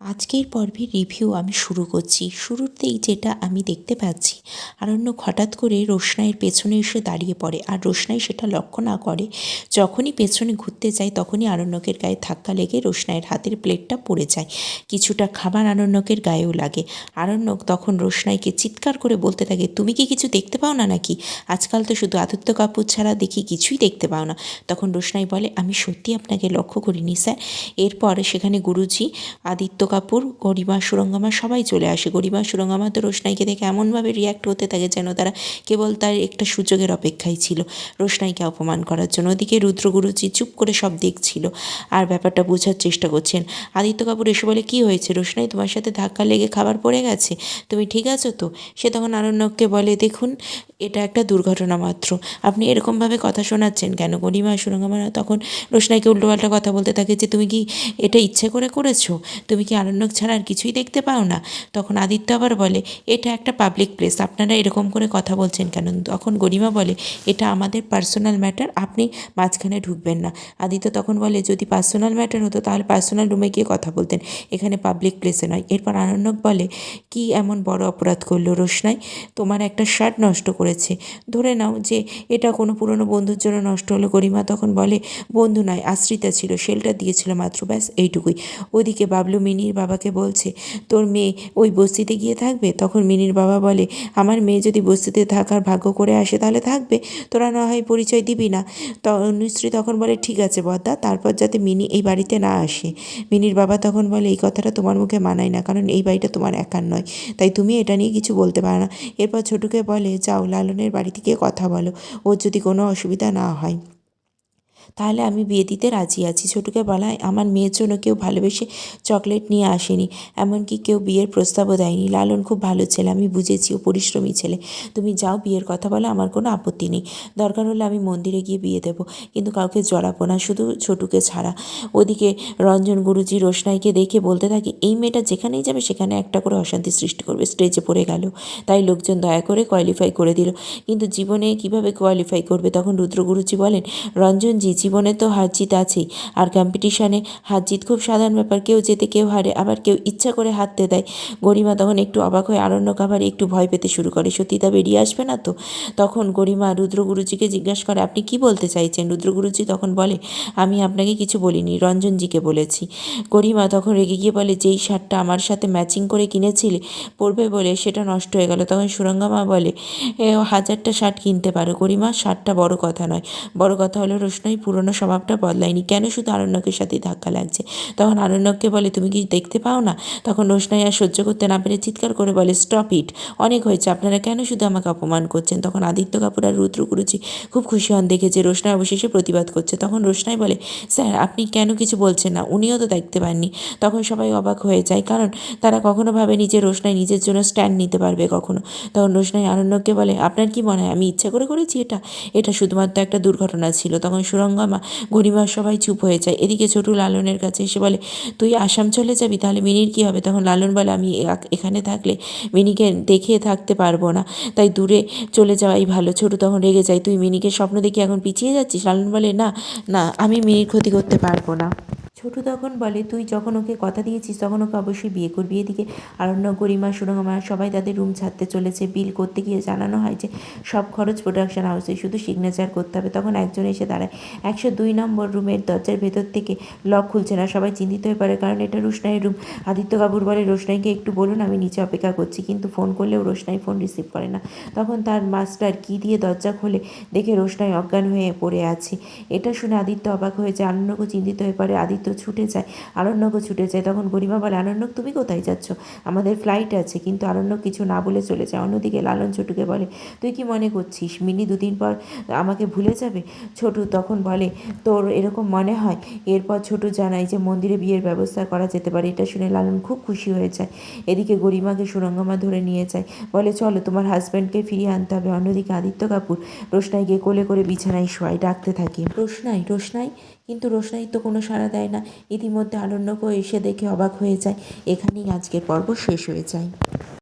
আজকের পর্বের রিভিউ আমি শুরু করছি। শুরুতেই যেটা আমি দেখতে পাচ্ছি আরণ্যক হঠাৎ করে রোশনাইয়ের পেছনে এসে দাঁড়িয়ে পড়ে। আর রোশনাই সেটা লক্ষ্য না করে যখনই পেছনে ঘুরতে যায় তখনই আরণ্যকের গায়ে ধাক্কা লেগে রোশনাইয়ের হাতের প্লেটটা পড়ে যায়। কিছুটা খাবার আরণ্যকের গায়েও লাগে। আরণ্যক তখন রোশনাইকে চিৎকার করে বলতে থাকে, তুমি কি কিছু দেখতে পাও না নাকি? আজকাল তো শুধু আদিত্য কাপুর ছাড়া দেখি কিছুই দেখতে পাও না। তখন রোশনাই বলে, আমি সত্যি আপনাকে লক্ষ্য করিনি, স্যার। এরপর সেখানে গুরুজি আদিত্য কাপুর, গরিমা, সুরঙ্গামা, সবাই চলে আসে। গরিমা, সুরঙ্গামা তো রোশনাইকে দেখে এমনভাবে রিয়্যাক্ট হতে থাকে যেন তারা কেবল তার একটা সুযোগের অপেক্ষায় ছিল, রোশনাইকে অপমান করার জন্য। ওদিকে রুদ্রগুরুজি চুপ করে সব দেখছিল আর ব্যাপারটা বোঝার চেষ্টা করছেন। আদিত্য কাপুর এসে বলে, কী হয়েছে রোশনাই? তোমার সাথে ধাক্কা লেগে খাবার পড়ে গেছে? তুমি ঠিক আছো তো? সে তখন আরণ্যককে বলে, দেখুন, এটা একটা দুর্ঘটনা মাত্র। আপনি এরকমভাবে কথা শোনাচ্ছেন কেন? গরিমা, সুরঙ্গামা তখন রোশনাইকে উল্টোপাল্টা কথা বলতে থাকে যে, তুমি কি এটা ইচ্ছে করে করেছ? তুমি কি আরণ্যক ছাড়া আর কিছুই দেখতে পাও না। তখন আদিত্য আবার বলে, এটা একটা পাবলিক প্লেস আপনারা এরকম করে কথা বলছেন কেন? তখন গরিমা বলে, এটা আমাদের পার্সোনাল ম্যাটার আপনি মাঝখানে ঢুকবেন না। আদিত্য তখন বলে, যদি পার্সোনাল ম্যাটার হতো তাহলে পার্সোনাল রুমে গিয়ে কথা বলতেন, এখানে পাবলিক প্লেসে নয়। এরপর আরণ্যক বলে, কি এমন বড় অপরাধ করল রোশনাই? তোমার একটা শার্ট নষ্ট করেছে। ধরে নাও যে এটা কোনো পুরনো বন্ধুর জন্য নষ্ট হলো। গরিমা তখন বলে, বন্ধু নয়, আশ্রিতা ছিল শেল্টার দিয়েছিল মাত্র, ব্যাস এইটুকুই। ওদিকে বাবলু মিনির বাবাকে বলছে, তোর মেয়ে ওই বস্তিতে গিয়ে থাকবে? তখন মিনির বাবা বলে, আমার মেয়ে যদি বস্তিতে থাকার ভাগ্য করে আসে তাহলে থাকবে, তোরা না হয় পরিচয় দিবি না। তনুশ্রী তখন বলে, ঠিক আছে বদ্দা, তারপর যাতে মিনি এই বাড়িতে না আসে। মিনির বাবা তখন বলে, এই কথাটা তোমার মুখে মানায় না, কারণ এই বাড়িটা তোমার একার নয়, তাই তুমি এটা নিয়ে কিছু বলতে পারো না। এরপর ছোটুকে বলে, যাও লালনের বাড়ি থেকে কথা বলো, ওর যদি কোনো অসুবিধা না হয়। তাহলে আমি বিয়ে দিতে রাজি আছি। ছোটুকে বলায় আমার মেয়ের জন্য কেউ ভালোবেসে চকলেট নিয়ে আসেনি, এমনকি কেউ বিয়ের প্রস্তাবও দেয়নি। লালন খুব ভালো ছেলে, আমি বুঝেছি, ও পরিশ্রমী ছেলে। তুমি যাও বিয়ের কথা বলে, আমার কোনো আপত্তি নেই। দরকার হলে আমি মন্দিরে গিয়ে বিয়ে দেবো, কিন্তু কাউকে জড়াবো না, শুধু ছোটুকে ছাড়া। ওদিকে রঞ্জন, গুরুজি, রোশনাইকে দেখে বলতে থাকে, এই মেয়েটা যেখানেই যাবে, সেখানে একটা করে অশান্তি সৃষ্টি করবে, স্টেজে পড়ে গেল। তাই লোকজন দয়া করে কোয়ালিফাই করে দিল। কিন্তু জীবনে কীভাবে কোয়ালিফাই করবে, তখন রুদ্র গুরুজি বলেন রঞ্জনজি জীবনে তো হার জিত আছেই। আর কম্পিটিশানে হার জিত খুব সাধারণ ব্যাপার। কেউ যেতে কেউ হারে। আবার কেউ ইচ্ছা করে হারতে দেয়। গরিমা তখন একটু অবাক হয়ে আরণ্যক আবার একটু ভয় পেতে শুরু করে। সত্যিতা বেরিয়ে আসবে না তো? তখন গরিমা রুদ্রগুরুজিকে জিজ্ঞাসা করে, আপনি কি বলতে চাইছেন? রুদ্রগুরুজি তখন বলে, আমি আপনাকে কিছু বলিনি, রঞ্জনজিকে বলেছি। গরিমা তখন রেগে গিয়ে বলে, যেই শার্টটা আমার সাথে ম্যাচিং করে কিনেছিলে, পরবে বলে সেটা নষ্ট হয়ে গেল। তখন সুরঙ্গামা বলে হাজারটা শার্ট কিনতে পারো গরিমা। শার্টটা বড় কথা নয়। বড় কথা হলো রোশনাই পুরনো স্বভাবটা বদলায়নি। কেন শুধু আরণ্যকের সাথে ধাক্কা লাগছে? তখন আরণ্যককে বলে, তুমি কি দেখতে পাও না? তখন রোশনাই আর সহ্য করতে না পেরে চিৎকার করে বলে স্টপ ইট অনেক হয়েছে। আপনারা কেন শুধু আমাকে অপমান করছেন? তখন আদিত্য কাপুর আর রুদ্র গুরুজি খুব খুশি হন। দেখে যে রোশনাই অবশেষে প্রতিবাদ করছে, তখন রোশনাই বলে, স্যার, আপনি কেন কিছু বলছেন না? উনিও তো দেখতে পাননি। তখন সবাই অবাক হয়ে যায়, কারণ তারা কখনো ভাবেনি যে রোশনাই নিজের জন্য স্ট্যান্ড নিতে পারবে কখনো। তখন রোশনাই আরণ্যককে বলে, আপনার কি মনে হয়? আমি ইচ্ছা করে করেছি এটা? এটা শুধুমাত্র একটা দুর্ঘটনা ছিল। তখন সুরঙ্গমা গরিমা সবাই চুপ হয়ে যায়। এদিকে ছোটু লালনের কাছে এসে বলে, তুই আসাম চলে যাবি? তাহলে মিনির কী হবে? তখন লালন বলে, আমি এখানে থাকলে মিনিকে দেখে থাকতে পারব না। তাই দূরে চলে যাওয়াই ভালো। ছোটু তখন রেগে যায়, তুই মিনিকে স্বপ্ন দেখি এখন পিছিয়ে যাচ্ছিস? লালন বলে, না না, আমি মিনির ক্ষতি করতে পারব না। ছোটু তখন বলে, তুই যখন ওকে কথা দিয়েছিস, তখন ওকে অবশ্যই বিয়ে করবি এদিকে। আরণ্য, গরিমা, সুরঙ্গমা সবাই তাদের রুম ছাড়তে চলেছে। বিল করতে গিয়ে জানানো হয় যে, সব খরচ প্রোডাকশন হাউসে শুধু সিগনেচার করতে হবে। তখন একজন এসে দাঁড়ায়। একশো দুই নম্বর রুমের দরজার ভেতর থেকে লক খুলছে না। সবাই চিন্তিত হয়ে পড়ে, কারণ এটা রোশনাইয়ের রুম আদিত্য কাপুর বলে, রোশনাইকে একটু বলুন, আমি নিচে অপেক্ষা করছি। কিন্তু ফোন করলেও রোশনাই ফোন রিসিভ করে না। তখন তার মাস্টার কি দিয়ে দরজা খোলে। দেখে রোশনাই অজ্ঞান হয়ে পড়ে আছে। এটা শুনে আদিত্য অবাক হয়ে যায়। আনন্দকে চিন্তিত হয়ে পড়ে। আদিত্য ছুটে যায়। আরণ্যকও ছুটে যায়। তখন গরিমা বলে, আরণ্যক, তুমি কোথায় যাচ্ছ? আমাদের ফ্লাইট আছে, কিন্তু আরণ্যক কিছু না বলে চলে যায়। অন্যদিকে লালন ছোটুকে বলে, তুই কি মনে করছিস? মিনি দুদিন পর আমাকে ভুলে যাবে? ছোটু তখন বলে, তোর এরকম মনে হয়? এরপর ছোটু জানায় যে, মন্দিরে বিয়ের ব্যবস্থা করা যেতে পারে। এটা শুনে লালন খুব খুশি হয়ে যায়। এদিকে গরিমাকে সুরঙ্গমা ধরে নিয়ে যায়। বলে, চলো, তোমার হাজব্যান্ডকে ফিরিয়ে আনতে হবে। অন্যদিকে আদিত্য কাপুর রোশনাইকে কোলে করে বিছানায় শোয়াই ডাকতে থাকে। রোশনাই রোশনাই? কিন্তু রোশনাই তো কোনো সাড়া দেয় না। ইতিমধ্যে আরণ্যকও এসে দেখে অবাক হয়ে যায়। এখানেই আজকের পর্ব শেষ হয়ে যায়।